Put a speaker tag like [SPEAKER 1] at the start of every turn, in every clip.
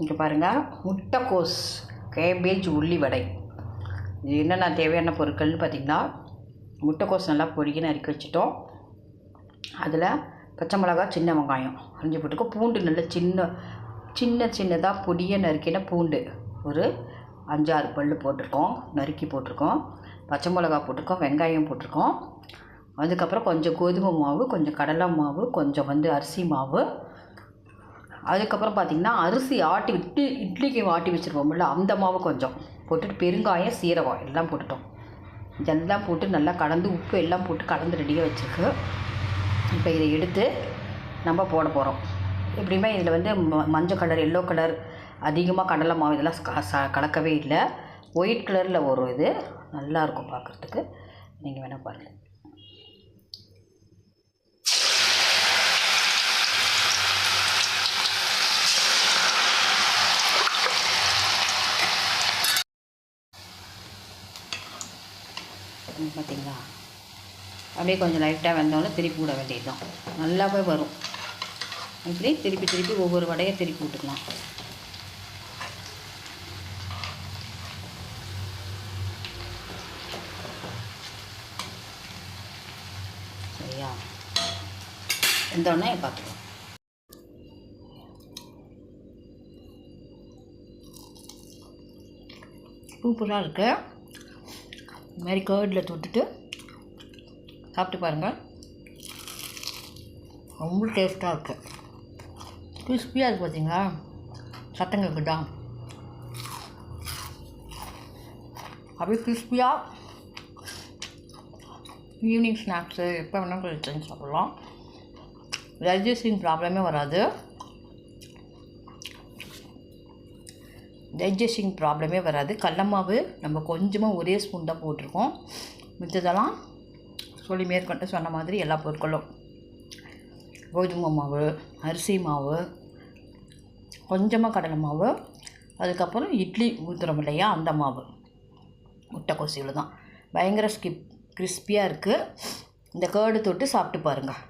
[SPEAKER 1] இங்கே பாருங்கள் முட்டைக்கோஸ் கேபேஜ் உள்ளி வடை. இது என்னென்ன தேவையான பொருட்கள்னு பார்த்திங்கன்னா முட்டைக்கோஸ் நல்லா பொடிக்க நறுக்கி வச்சுட்டோம். அதில் பச்சை மிளகா சின்ன வெங்காயம் அரிஞ்சு போட்டுக்கோ. பூண்டு நல்ல சின்ன சின்ன சின்னதாக பொடியை நறுக்கின பூண்டு. ஒரு அஞ்சாறு பல் போட்டிருக்கோம். நறுக்கி போட்டிருக்கோம். பச்சை மிளகா போட்டிருக்கோம். வெங்காயம் போட்டிருக்கோம். அதுக்கப்புறம் கொஞ்சம் கோதுமை மாவு கொஞ்சம் கடலை மாவு கொஞ்சம் வந்து அரிசி மாவு அதுக்கப்புறம் பார்த்திங்கன்னா அரிசி ஆட்டி இட்லி இட்லிக்கு ஆட்டி வச்சுருப்போம்ல அந்த மாவு கொஞ்சம். போட்டுட்டு பெருங்காயம் சீரகம் எல்லாம் போட்டுட்டோம். இதெல்லாம் போட்டு நல்லா கலந்து உப்பு எல்லாம் போட்டு கலந்து ரெடியாக வச்சுருக்கு. இப்போ இதை எடுத்து நம்ம போட போகிறோம் எப்படியுமே இதில் வந்து ம- மஞ்சள் கலர் எல்லோ கலர் அதிகமாக கடலை மாவு இதெல்லாம் க- ச- கலக்கவே இல்லை. ஒயிட் கலரில் ஒரு இது. நல்லாயிருக்கும் பார்க்குறதுக்கு நீங்கள் வேணால் பாருங்கள் பார்த்தீங்களா அப்படியே கொஞ்சம் லைட்டாக வெந்தோடனே திருப்பி விட வேண்டியது தான் நல்லாவே வரும். இப்படி திருப்பி திருப்பி ஒவ்வொரு வடையை திருப்பி விட்டுக்கலாம். சரியா? வெந்தோடனே பார்த்துக்கலாம். சூப்பராக இருக்குது இது மாதிரி கேர்டில் தொட்டுட்டு சாப்பிட்டு பாருங்கள் ரொம்ப டேஸ்ட்டாக இருக்குது கிறிஸ்பியாக இருக்குது பார்த்தீங்களா சத்தம் கேட்குதா அப்படியே கிறிஸ்பியாக ஈவினிங் ஸ்நாக்ஸு எப்போ வேணாலும் செஞ்சு சாப்பிட்லாம். டைஜஸ்டிங் ப்ராப்ளமே வராது. டைஜஸ்டிங் ப்ராப்ளமே வராது. கடல மாவு நம்ம கொஞ்சமாக ஒரே ஸ்பூன் தான் போட்டிருக்கோம். மிச்சதெல்லாம் சொல்லி மேற்கொண்டு சொன்ன மாதிரி எல்லா பொருட்களும். கோதுமை மாவு அரிசி மாவு கொஞ்சமாக கடலை மாவு அதுக்கப்புறம் இட்லி ஊற்றுறோம் இல்லையா அந்த மாவு. முட்டைக்கோசியில் தான். பயங்கர ஸ்கிப் கிறிஸ்பியாக இருக்குது இந்த கேர்டு தொட்டு சாப்பிட்டு பாருங்கள்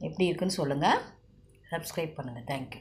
[SPEAKER 1] எப்படி இருக்குன்னு சொல்லுங்கள் சப்ஸ்கிரைப் பண்ணுங்கள் தேங்க்யூ